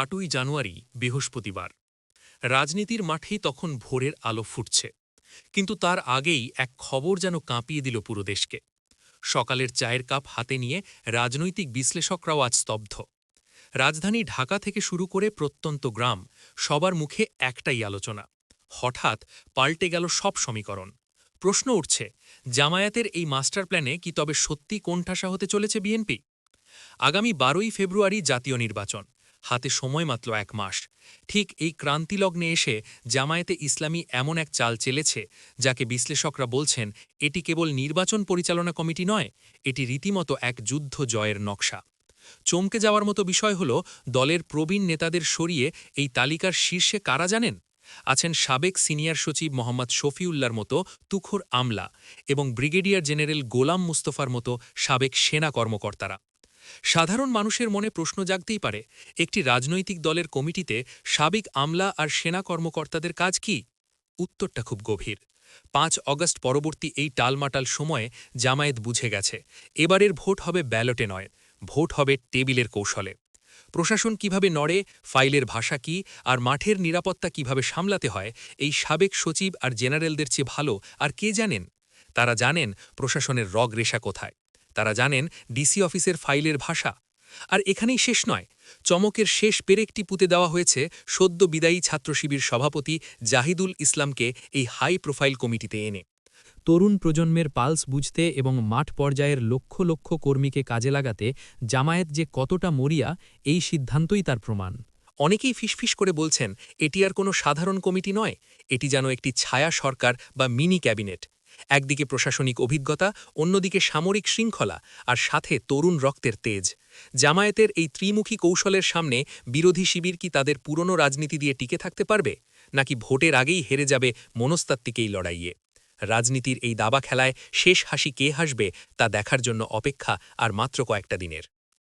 আটই জানুয়ারি, বৃহস্পতিবার। রাজনীতির মাঠেই তখন ভোরের আলো ফুটছে। কিন্তু তার আগেই এক খবর যেন কাঁপিয়ে দিল পুরো দেশকে। সকালের চায়ের কাপ হাতে নিয়ে রাজনৈতিক বিশ্লেষকরাও আজ স্তব্ধ। রাজধানী ঢাকা থেকে শুরু করে প্রত্যন্ত গ্রাম, সবার মুখে একটাই আলোচনা। হঠাৎ পাল্টে গেল সব সমীকরণ। প্রশ্ন উঠছে, জামায়াতের এই মাস্টার প্ল্যানে কি তবে সত্যি কোণঠাসা হতে চলেছে বিএনপি? আগামী বারোই ফেব্রুয়ারি জাতীয় নির্বাচন। হাতে সময় মাত্র এক মাস। ঠিক এই ক্রান্তিলগ্নে এসে জামায়াতে ইসলামী এমন এক চাল চেলেছে, যাকে বিশ্লেষকরা বলছেন, এটি কেবল নির্বাচন পরিচালনা কমিটি নয়, এটি রীতিমতো এক যুদ্ধ জয়ের নকশা। চমকে যাওয়ার মতো বিষয় হল, দলের প্রবীণ নেতাদের সরিয়ে এই তালিকার শীর্ষে কারা জানেন? আছেন সাবেক সিনিয়র সচিব মোহাম্মদ শফিউল্লার মতো তুখুর আমলা এবং ব্রিগেডিয়ার জেনারেল গোলাম মুস্তফার মতো সাবেক সেনা কর্মকর্তারা। সাধারণ মানুষের মনে প্রশ্ন জাগতেই পারে, একটি রাজনৈতিক দলের কমিটিতে সাবেক আমলা আর সেনা কর্মকর্তাদের কাজ কি? উত্তরটা খুব গভীর। পাঁচ অগস্ট পরবর্তী এই টালমাটাল সময়ে জামায়াত বুঝে গেছে, এবারের ভোট হবে ব্যালটে নয়, ভোট হবে টেবিলের কৌশলে। প্রশাসন কীভাবে নড়ে, ফাইলের ভাষা কি, আর মাঠের নিরাপত্তা কীভাবে সামলাতে হয়, এই সাবেক সচিব আর জেনারেলদের চেয়ে ভালো, আর কে জানেন? তারা জানেন প্রশাসনের রগ রেশা কোথায়। তারা জানেন ডিসি অফিসের ফাইলের ভাষা। আর এখানেই শেষ নয়, চমকের শেষ পেরেকটি পুঁতে দেওয়া হয়েছে সদ্য বিদায়ী ছাত্র শিবির সভাপতি জাহিদুল ইসলামকে এই হাই প্রোফাইল কমিটিতে এনে। তরুণ প্রজন্মের পালস বুঝতে এবং মাঠ পর্যায়ের লক্ষ লক্ষ কর্মীকে কাজে লাগাতে জামায়াত যে কতটা মরিয়া, এই সিদ্ধান্তই তার প্রমাণ। অনেকেই ফিসফিস করে বলছেন, এটি আর কোনো সাধারণ কমিটি নয়, এটি যেন একটি ছায়া সরকার বা মিনি ক্যাবিনেট। একদিকে প্রশাসনিক অভিজ্ঞতা, অন্যদিকে সামরিক শৃঙ্খলা আর সাথে তরুণ রক্তের তেজ। জামায়াতের এই ত্রিমুখী কৌশলের সামনে বিরোধী শিবির কি তাদের পুরনো রাজনীতি দিয়ে টিকে থাকতে পারবে? নাকি ভোটের আগেই হেরে যাবে মনস্তাত্ত্বিকেই লড়াইয়ে? রাজনীতির এই দাবা খেলায় শেষ হাসি কে হাসবে তা দেখার জন্য অপেক্ষা আর মাত্র কয়েকটা দিনের।